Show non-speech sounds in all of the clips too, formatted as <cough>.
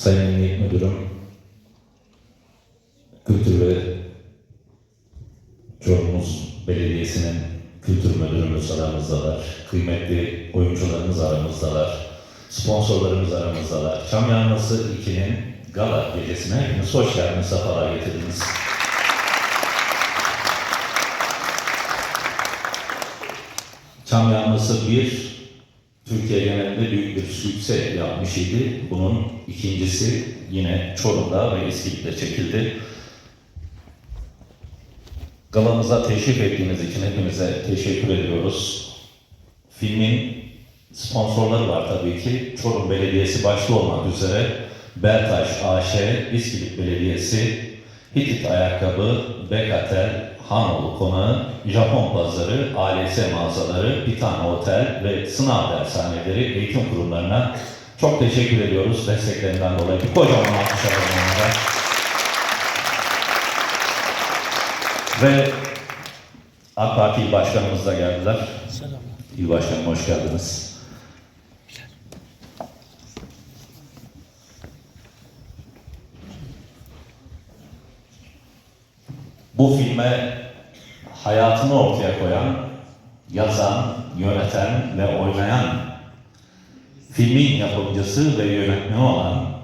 Sayın Emniyet Müdürüm, Kültür ve Çorumuz Belediyesi'nin kültür müdürümüz aramızdalar. Kıymetli oyuncularımız aramızdalar. Sponsorlarımız aramızdalar. Çam Yanması 2'nin gala gecesine hepiniz hoş geldiniz, sefalar getirdiniz. Çam Yanması 1 Türkiye genelinde büyük bir sükse yapmış idi. Bunun ikincisi yine Çorum'da ve İskilip'te çekildi. Galamıza teşrif ettiğiniz için hepinize teşekkür ediyoruz. Filmin sponsorları var tabii ki. Çorum Belediyesi başta olmak üzere Beltaş AŞ, İskilip Belediyesi, Hitit Ayakkabı, Bekatel, Hanoğlu Konağı, Japon Pazarı, ALS mağazaları, Pitana Otel ve Sınav Dershaneleri eğitim kurumlarına çok teşekkür ediyoruz desteklerinden dolayı. Bir kocaman alkış onlara. Ve AK Parti İl Başkanımız da geldiler. İl Başkanım hoş geldiniz. Bu filme hayatını ortaya koyan, yazan, yöneten ve oynayan filmin yapımcısı ve yönetmeni olan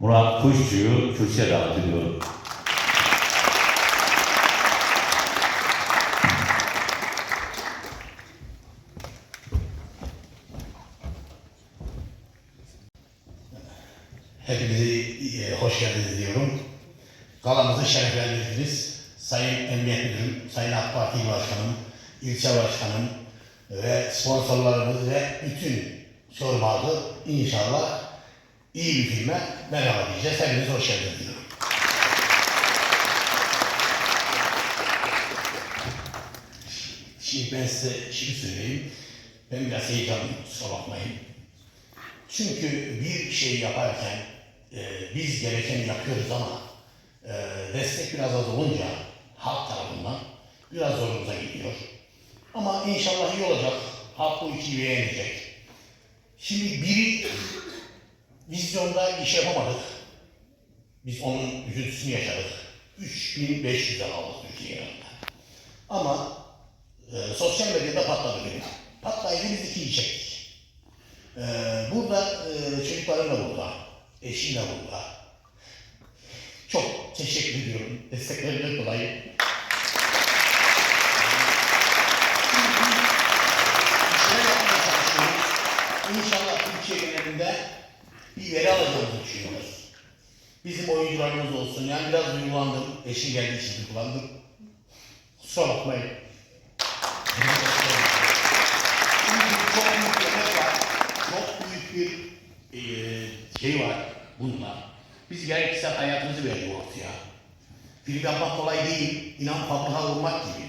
Murat Kuşçu'yu kürsüye davet ediyorum. Hepinizi e, hoş geldiniz diyorum. Galamızı şereflendirdiniz. Sayın Emniyet Müdürüm, Sayın AK Parti Başkanım, ilçe başkanım ve sponsorlarımız ve bütün Halkı inşallah iyi bir filme merhaba diyeceğiz. Hepiniz hoş geldiniz diyorum. Şimdi ben size şunu söyleyeyim. Ben biraz heyecanlıyım, kusura bakmayın. Çünkü bir şey yaparken e, biz gerekeni yapıyoruz ama e, destek biraz az olunca halk tarafından biraz zorumuza gidiyor. Ama inşallah iyi olacak. Halk bu ikiyi beğenecek. Şimdi biri vizyonda iş yapamadık. Biz onun üzüntüsünü yaşadık. 3500'e aldık Türkiye. Ama e, sosyal medyada patladı benim. Patlayınca biz ikiyi çektik. Ee, burada e, çocuklarım da burada, eşim de burada. Çok teşekkür ediyorum desteklerinden dolayı. İşler yapmaya çalışıyoruz. İnşallah Türkiye genelinde bir veri alacağımızı düşünüyoruz. Bizim oyuncularımız olsun. Yani biraz duygulandım. Eşim geldiği için duygulandım. Kusura bakmayın. Çok büyük bir eee, şey var bununla. Biz gerekirse hayatımızı verdik ortaya. Film yapmak kolay değil. İnan fabrika vurmak gibi.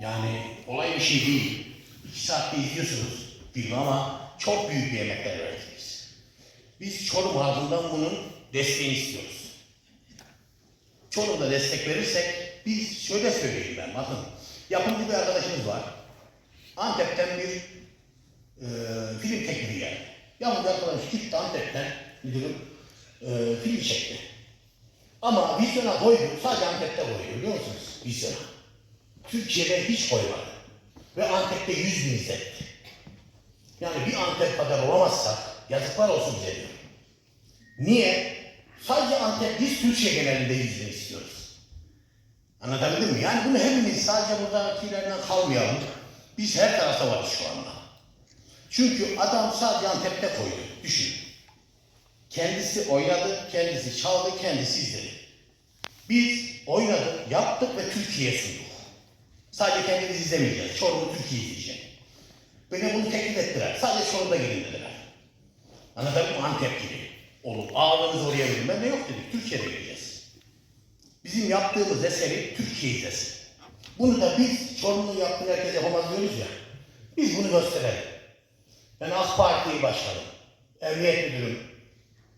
Yani olay bir şey değil. İki saatte izliyorsunuz filmi ama çok büyük bir emekler verdik biz. Çorum halkından bunun desteğini istiyoruz. Çorum'da destek verirsek biz şöyle söyleyeyim ben bakın. Yapımcı bir arkadaşımız var. Antep'ten bir e, film tekniği geldi. Yapımcı arkadaş gitti Antep'ten müdürüm e, film çekti. Ama vizyona koydu. Sadece Antep'te koydu biliyor musunuz? Vizyona. Türkiye'de hiç koymadı. Ve Antep'te 100 bin izletti. Yani bir Antep kadar olamazsak yazıklar olsun bize diyor. Niye? Sadece Antep, biz Türkiye genelinde 100 bin istiyoruz. Anlatabildim mi? Yani bunu hepimiz sadece buradakilerden kalmayalım. Biz her tarafta varız şu anda. Çünkü adam sadece Antep'te koydu. Düşün. Kendisi oynadı, kendisi çaldı, kendisi izledi. Biz oynadık, yaptık ve Türkiye'ye sunduk. Sadece kendimiz izlemeyeceğiz. Çorum'u Türkiye izleyecek. Beni bunu teklif ettiler. Sadece Çorum'da gelin dediler. Anlatabildim mi? Antep gibi. Olur. Ağırlığınızı oraya verin. Ben de yok dedik. Türkiye'de geleceğiz. Bizim yaptığımız eseri Türkiye izlesin. Bunu da biz Çorum'un yaptığı herkes yapamaz diyoruz ya. Biz bunu gösterelim. Ben AK Parti başkanım, emniyet müdürüm,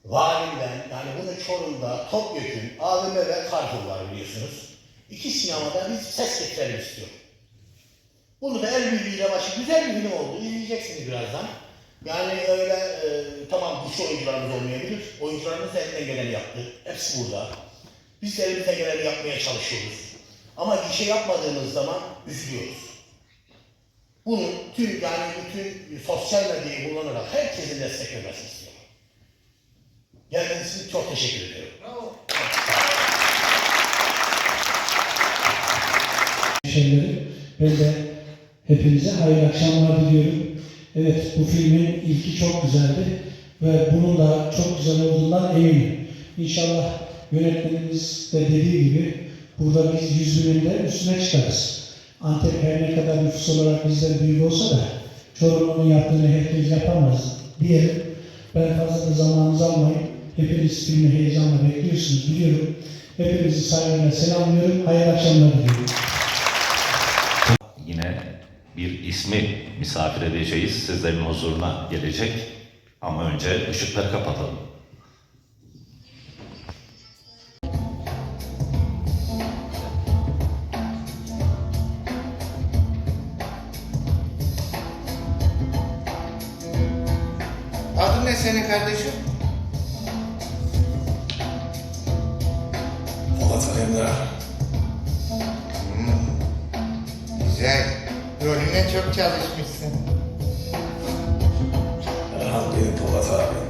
valimden, yani bunu Çorum'da, Topyekun, AVM ve Carrefour var biliyorsunuz. İki sinemada biz ses getirelim istiyorum. Bunu da el birliğiyle başı güzel bir film oldu. İzleyeceksiniz birazdan. Yani öyle e, tamam güçlü oyuncularımız olmayabilir. Oyuncularımız elinden geleni yaptı. Hepsi burada. Biz de elimizden geleni yapmaya çalışıyoruz. Ama bir şey yapmadığımız zaman üzülüyoruz. Bunu tüm yani bütün sosyal medyayı kullanarak herkesin destek vermesini istiyorum. Geldiğiniz için çok teşekkür ediyorum. şeyleri. Ben de hepinize hayırlı akşamlar diliyorum. Evet bu filmin ilki çok güzeldi ve bunun da çok güzel olduğundan eminim. İnşallah yönetmenimiz de dediği gibi burada biz yüz binin de üstüne çıkarız. Antep her ne kadar nüfus olarak bizden büyük olsa da Çorum'un yaptığını herkes yapamaz diyelim. Ben fazla da zamanınızı almayayım. Hepiniz filmi heyecanla bekliyorsunuz biliyorum. Hepinizi saygıyla selamlıyorum. Hayırlı akşamlar diliyorum. Bir ismi misafir edeceğiz. Sizlerin huzuruna gelecek. Ama önce ışıkları kapatalım. Adın ne senin kardeşim? Polat Alemdar. Güzel. Rolüne çok çalışmışsın. Benim Polat abi.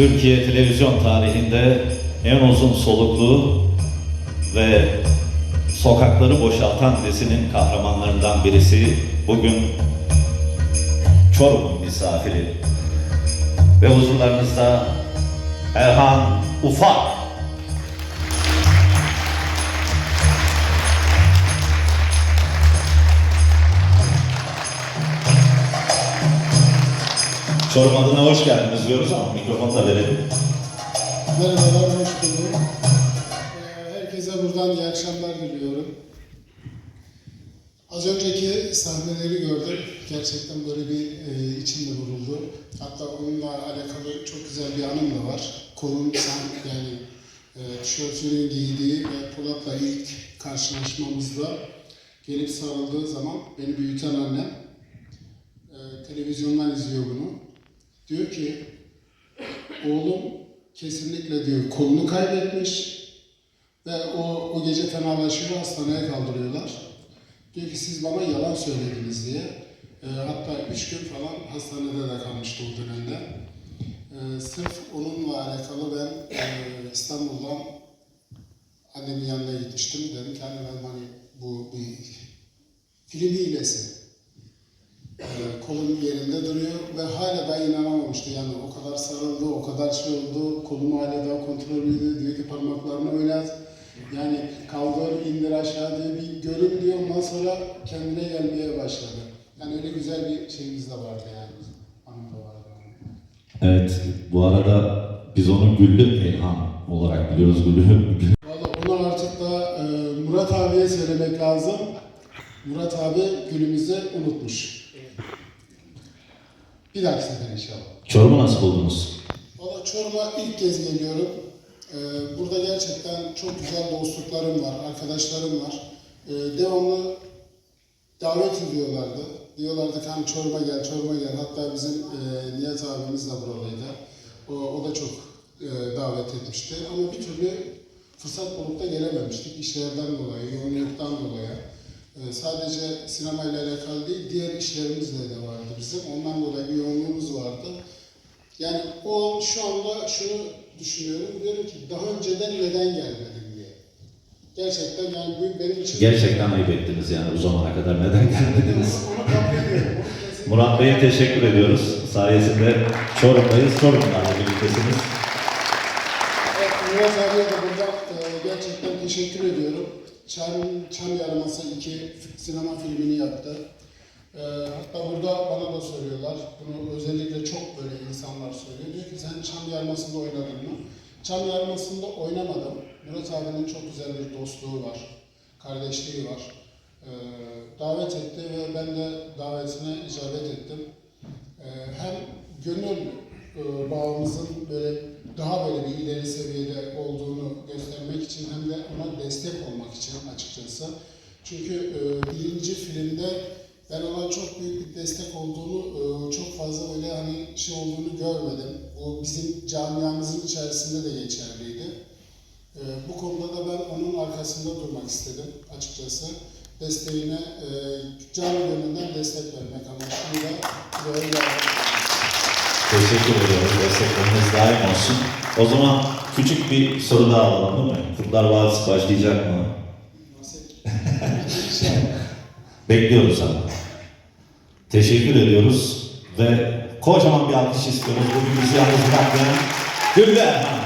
Türkiye televizyon tarihinde en uzun soluklu ve sokakları boşaltan dizinin kahramanlarından birisi bugün Çorum'un misafiri. Ve huzurlarınızda Erhan Ufak. Çorum adına hoş geldiniz diyoruz ama mikrofonu da verelim. Merhabalar, hoş bulduk. Ee, Herkese buradan iyi akşamlar diliyorum. Az önceki sahneleri gördüm. Gerçekten böyle bir e, içim de vuruldu. Hatta onunla alakalı çok güzel bir anım da var. Kolum sen yani e, tişörtünün giydiği ve Polat'la ilk karşılaşmamızda gelip sarıldığı zaman beni büyüten annem e, televizyondan izliyor bunu. Diyor ki Oğlum kesinlikle diyor kolunu kaybetmiş ve o, o gece fenalaşıyor hastaneye kaldırıyorlar. Diyor ki siz bana yalan söylediniz diye. E, hatta üç gün falan hastanede de kalmıştı o dönemde. E, sırf onunla alakalı ben e, İstanbul'dan annemin yanına gitmiştim. Dedim ki anne ben hani bu bir film hilesi. Ee, kolum yerinde duruyor ve hala da inanamamıştı. Yani o kadar sarıldı, o kadar şey oldu, kolum hala daha kontrollüydü. Diyor ki parmaklarını oynat. Yani kaldır, indir aşağı diye bir görün diyor. Ondan sonra kendine gelmeye başladı. Yani öyle güzel bir şeyimiz de vardı yani. Anım da vardı. Evet, bu arada biz onu Güllü Elhan olarak biliyoruz. Güllü, Valla onu artık da e, Murat abiye söylemek lazım. Murat abi günümüzü unutmuş. Bir dahaki sefer inşallah. Çorum'u nasıl buldunuz? Valla Çorum'a ilk kez geliyorum. Ee, burada gerçekten çok güzel dostluklarım var, arkadaşlarım var. Ee, devamlı davet ediyorlardı. Diyorlardı ki hani Çorum'a gel, Çorum'a gel. Hatta bizim e, Nihat abimiz de buralıydı. O, o da çok e, davet etmişti. Ama bir türlü fırsat bulup da gelememiştik. İşlerden dolayı, yoğunluktan dolayı. E, sadece sinemayla alakalı değil, diğer işlerimizle de vardı bizim. Ondan dolayı bir yoğunluğumuz vardı. Yani o şu anda şunu düşünüyorum. Diyorum ki daha önceden neden gelmedim diye. Gerçekten yani bu benim için... Gerçekten ayıp ettiniz yani bu zamana kadar neden gelmediniz? Onu kabul ediyorum. Onu <laughs> kesinlikle- Murat Bey'e teşekkür ediyoruz. Sayesinde Çorum'dayız, Çorum'larla birliktesiniz. Evet, Murat abiye de buradan e, gerçekten teşekkür Çam, Çam Yarması 2 sinema filmini yaptı. E, hatta burada bana da soruyorlar. Bunu özellikle çok böyle insanlar söylüyor. Diyor ki sen Çam Yarması'nda oynadın mı? Çam Yarması'nda oynamadım. Murat abinin çok güzel bir dostluğu var. Kardeşliği var. E, davet etti ve ben de davetine icabet ettim. Ee, hem gönül e, bağımızın böyle daha böyle bir ileri seviyede olduğunu göstermek için hem de ona destek olmak için açıkçası. Çünkü e, birinci filmde ben ona çok büyük bir destek olduğunu, e, çok fazla öyle hani şey olduğunu görmedim. Bu bizim camiamızın içerisinde de geçerliydi. E, bu konuda da ben onun arkasında durmak istedim açıkçası. Desteğine e, can gönülden destek vermek amaçlıyla böyle yaptım. Teşekkür ediyoruz. Destekleriniz daim olsun. O zaman küçük bir soru daha alalım değil mi? Kurtlar Vadisi başlayacak mı? <laughs> Bekliyoruz ama. Teşekkür ediyoruz ve kocaman bir alkış istiyoruz. Bugün bizi yalnız bırakmayan Gülle Erhan.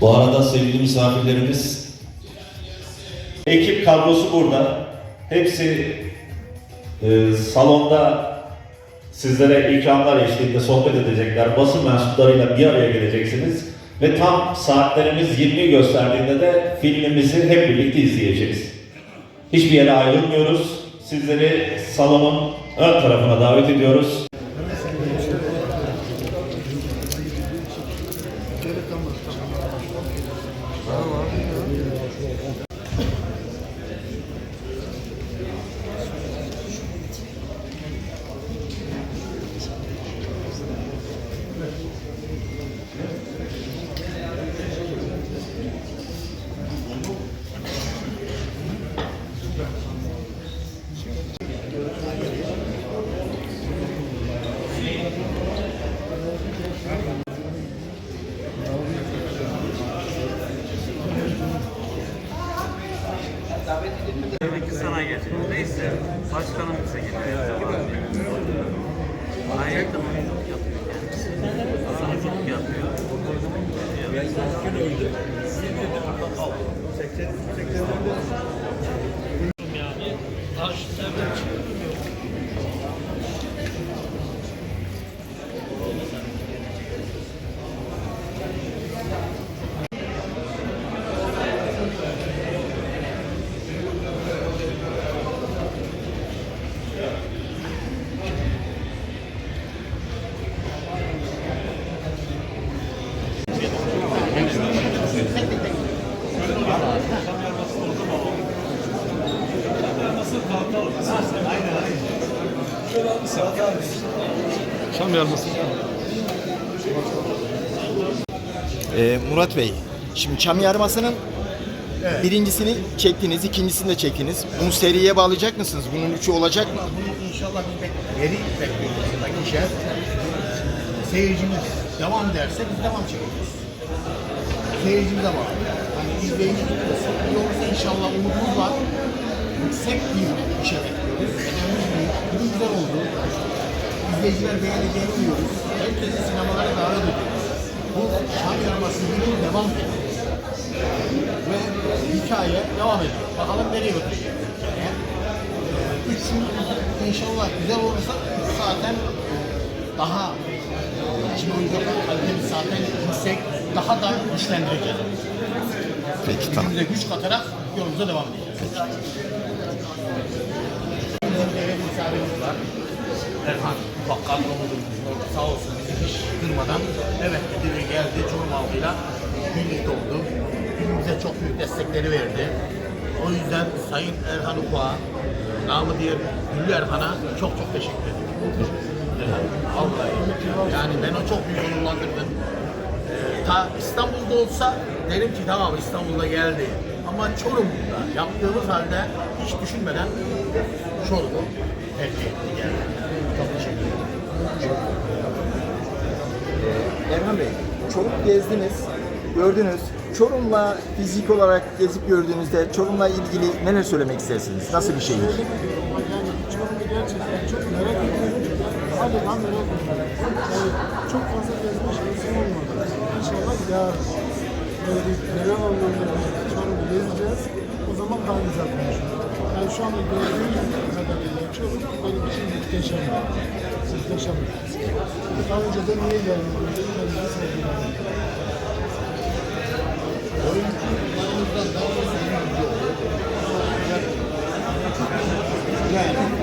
Bu arada sevgili misafirlerimiz, ekip kadrosu burada. Hepsi e, salonda sizlere ikramlar eşliğinde sohbet edecekler. Basın mensuplarıyla bir araya geleceksiniz. Ve tam saatlerimiz 20'yi gösterdiğinde de filmimizi hep birlikte izleyeceğiz. Hiçbir yere ayrılmıyoruz. Sizleri salonun ön tarafına davet ediyoruz. 80 80 yani karşı devlet Ee, Murat Bey, şimdi Çam Yarması'nın birincisini çektiniz, ikincisini de çektiniz. Bunu seriye bağlayacak mısınız? Bunun üçü olacak mı? Bunu inşallah biz bek- veri bekliyoruz işe. Seyircimiz devam ederse biz devam çekeceğiz. Seyircimize bağlı. Hani izleyici olursa inşallah umudumuz var. Yüksek bir işe bekliyoruz. Büyük. Ürün güzel oldu. İzleyiciler beğeneceğini umuyoruz. Herkesi sinemalara davet ediyoruz. Bu Şam yarmasının devam ediyor. Ve hikaye devam ediyor. Bakalım nereye götürecek hikaye. Üç inşallah güzel olursa zaten daha şimdi oyuncaklar kalitemiz zaten yüksek, daha da güçlendireceğiz. Peki tamam. Gücümüze güç katarak yolumuza devam edeceğiz. Var. Erhan Bakkal Komutanımız sağ olsun bizi hiç kırmadan evet dedi ve geldi halkıyla birlikte oldu. Birbirimize çok büyük destekleri verdi. O yüzden Sayın Erhan Ukua, namı diğer Güllü Erhan'a çok çok teşekkür ederim. Vallahi yani beni çok büyük onurlandırdın. Ee, ta İstanbul'da olsa derim ki tamam İstanbul'da geldi. Ama Çorum'da yaptığımız halde hiç düşünmeden Çorum'u tercih etti geldi. Teşekkür. Erhan Bey, Çorum gezdiniz, gördünüz. Çorum'la fizik olarak gezip gördüğünüzde Çorum'la ilgili neler söylemek istersiniz? Nasıl bir şehir? Yani gerçekten çok merak ediyorum. Çok fazla gezme şansım olmadı. İnşallah yarın böyle bir genel anlamda bir Çorum'u gezeceğiz. O zaman daha güzel konuşuruz. Yani şu anda gördüğüm kadarıyla Çorum benim için muhteşem. Muhteşem. Daha önce de niye gelmedim? Ben de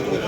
Gracias.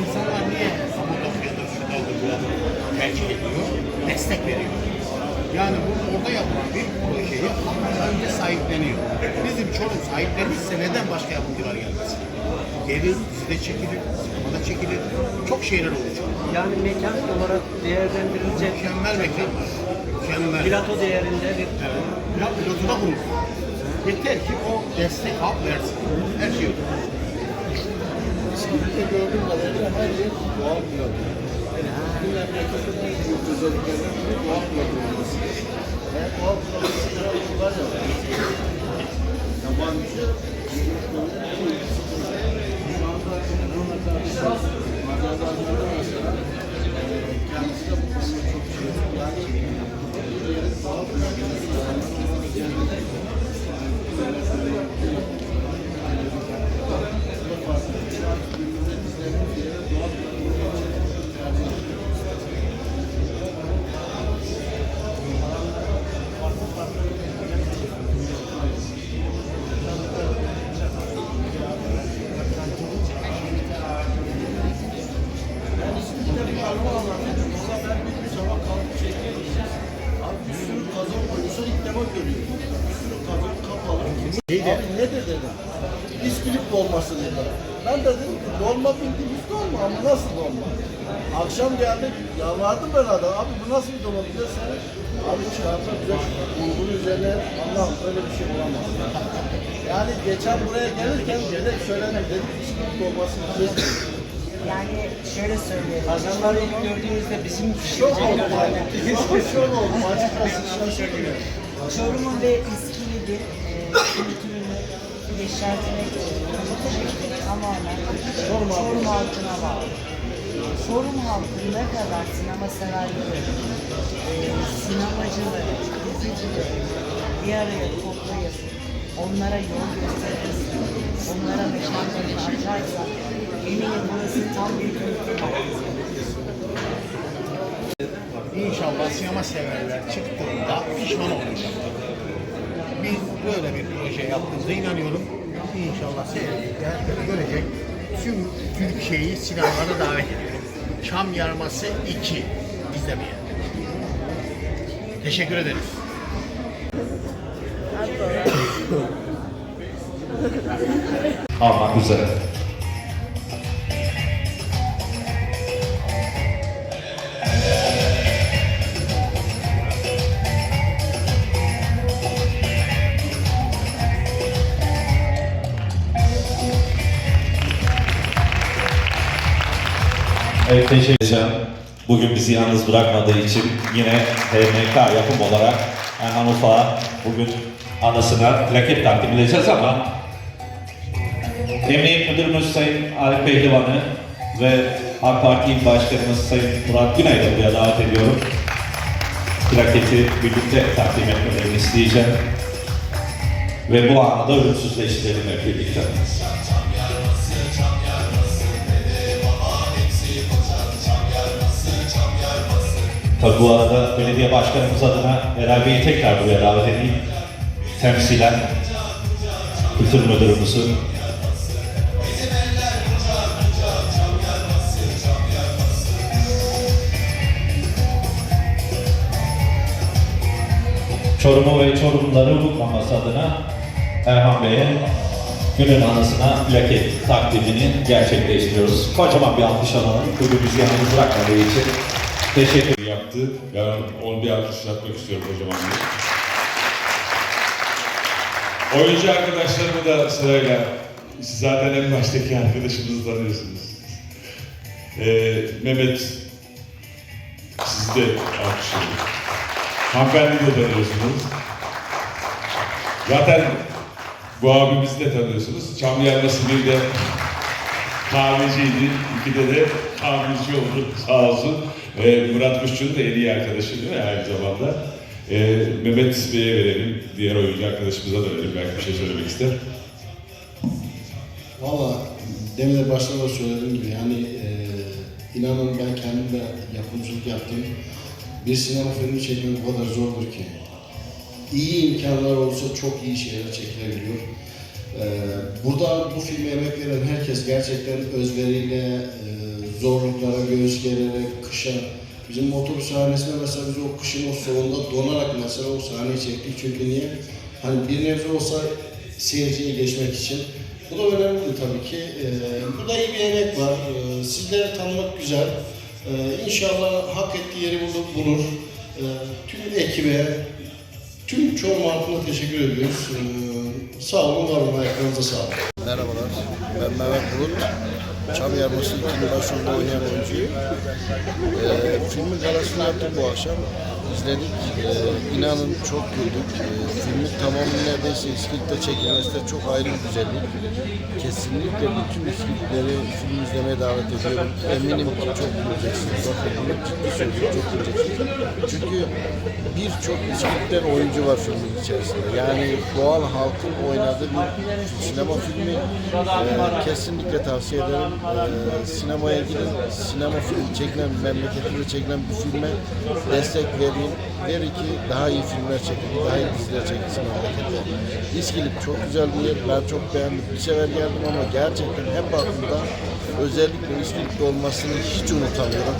İnsanlar niye Kapadokya'da, şurada burada tercih ediyor, destek veriyor. Yani bu orada yapılan bir projeyi önce sahipleniyor. Bizim Çorum sahiplenirse neden başka yapımcılar gelmesin? Gelir, dizide çekilir, sinemada çekilir. Çok şeyler olacak. Yani mekan olarak değerlendirilecek Mükemmel mekanlar. Mükemmel. plato değerinde bir Evet. Pilot pilotu da bulur. Yeter ki o destek halk versin. Her şey olur. Kesinlikle gördüğüm kadarıyla her yer doğal pilot. Bu memleketin en büyük özelliklerinden biri doğal pilot olması. Abi ne dedi? İskilip dolması dedi. Ben de dedim ki dolma bildiğimiz dolma ama nasıl dolma? Akşam geldik, yalvardım ben adam. Abi bu nasıl bir dolma bize sen? Abi çıkarsa bize bulgur üzerine Allah öyle bir şey olamaz. Yani geçen buraya gelirken dedik söylemek dedik İskilip dolması bize Yani şöyle söyleyeyim. Kazanları ilk gördüğümüzde bizim Şok şok oldu. Şok oldum. Açıkçası şaşırdım. Çorum'un ve İskilip'in e, için tamamen Çorum halkına bağlı. Çorum halkı ne kadar sinema severleri, e, sinemacıları, dizicileri bir araya toplayıp onlara yol gösterirse, onlara meşallerini açarsa eminim burası tam bir kültür. İnşallah sinema severler çıktığında pişman olacaklar. Böyle bir proje yaptığımıza inanıyorum. İnşallah seyredecekler, görecek. Tüm Türkiye'yi sinemalara davet ediyorum. Çam Yarması 2 izlemeye. Teşekkür ederiz. almak üzere. Evet teşekkür edeceğim. Bugün bizi yalnız bırakmadığı için yine HMK yapım olarak Erhan Ufak'a bugün anısına plaket takdim edeceğiz ama Emniyet Müdürümüz Sayın Arif Pehlivan'ı ve AK Parti İl Başkanımız Sayın Murat Günay'ı buraya davet ediyorum. Plaketi birlikte takdim etmelerini isteyeceğim. Ve bu anı da ölümsüzleştirelim hep birlikte. Tabii bu arada belediye başkanımız adına Eray Bey'i tekrar buraya davet edeyim. Temsilen kültür müdürümüzü Çorum'u ve Çorumluları unutmaması adına Erhan Bey'e günün anısına plaket takdimini gerçekleştiriyoruz. Kocaman bir alkış alalım. Bizi yalnız bırakmadığı için teşekkür yaptı. Ben onu bir alkışlatmak istiyorum kocaman. Oyuncu arkadaşlarımı da sırayla siz zaten en baştaki arkadaşımızı tanıyorsunuz. Ee, Mehmet sizi de alkışlıyorum. Hanımefendi de tanıyorsunuz. Zaten bu abimizi de tanıyorsunuz. Çam Yarması bir de kahveciydi. İkide de kahveci oldu sağ olsun. Ee, Murat Kuşçu'nun da en iyi arkadaşı değil mi aynı zamanda? Ee, Mehmet Bey'e verelim. Diğer oyuncu arkadaşımıza da verelim. Belki bir şey söylemek ister. Valla demin de başta da söylediğim gibi yani e, inanın ben kendim de yapımcılık yaptım. Bir sinema filmi çekmek o kadar zordur ki. İyi imkanlar olsa çok iyi şeyler çekilebiliyor. E, burada bu filme emek veren herkes gerçekten özveriyle, e, zorluklara göğüs gererek, kışa, Bizim motor sahnesinde mesela biz o kışın o soğuğunda donarak mesela o sahneyi çektik. Çünkü niye? Hani bir nebze olsa seyirciye geçmek için. Bu da önemli tabii ki. Ee, burada iyi bir emek var. Ee, sizleri tanımak güzel. Ee, inşallah hak ettiği yeri bulur. bulur. Ee, tüm ekibe, tüm Çorum halkına teşekkür ediyoruz. Ee, sağ olun, var olun. Ayaklarınıza sağlık. Merhabalar, ben Mehmet Bulut. Çam Yarması 2'nin başında oynayan oyuncuyum. Ee, filmin galasını yaptık bu akşam. İzledik. Ee, inanın çok güldük. Ee, filmin tamamı neredeyse İskilip'te çekilmesi de çok ayrı bir güzellik. Kesinlikle bütün İskilipleri film izlemeye davet ediyorum. Eminim ki çok güleceksiniz. Bakın bunu ciddi söylüyorum çok güleceksiniz. Çünkü birçok İskilip'ten oyuncu var filmin içerisinde. Yani doğal halkın oynadığı bir sinema filmi. Ee, kesinlikle tavsiye ederim. Ee, sinemaya gidin. Sinema filmi çekilen, memleketinde çekilen bir filme destek verin. Verin ki daha iyi filmler çekin, daha iyi diziler çekilsin memlekette. İskilip çok güzel bir yer. Ben çok beğendim. Bir sefer geldim ama gerçekten hep aklımda özellikle İskilip'te olmasını hiç unutamıyorum.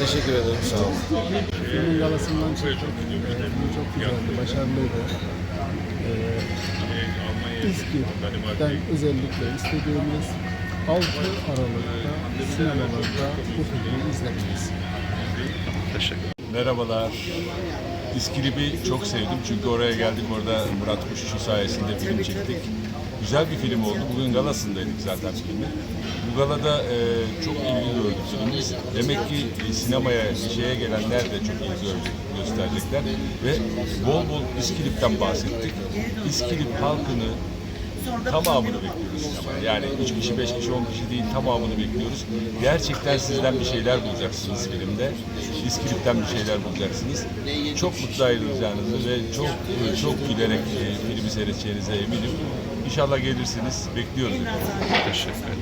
Teşekkür ederim. Sağ olun. Filmin galasından çıktık. Ee, çok güzeldi, başarılıydı. Ee, İzmir'den özellikle istediğimiz 6 Aralık'ta sinemalarda bu filmi izlemeniz. Merhabalar. İskilip'i çok sevdim çünkü oraya geldik orada Murat Kuşçu sayesinde film çektik. Güzel bir film oldu. Bugün galasındaydık zaten filmin. Bu galada e, çok ilgi gördü filmimiz. Demek ki e, sinemaya, şeye gelenler de çok ilgi görecek, gösterecekler. Ve bol bol İskilip'ten bahsettik. İskilip halkını tamamını bekliyoruz. Yani 3 kişi, 5 kişi, 10 kişi değil tamamını bekliyoruz. Gerçekten sizden bir şeyler bulacaksınız filmde. İskilip'ten bir şeyler bulacaksınız. Çok mutlu ayrılacağınızı ve çok çok gülerek e, filmi seyredeceğinize eminim. İnşallah gelirsiniz. Bekliyoruz. Teşekkür ederim.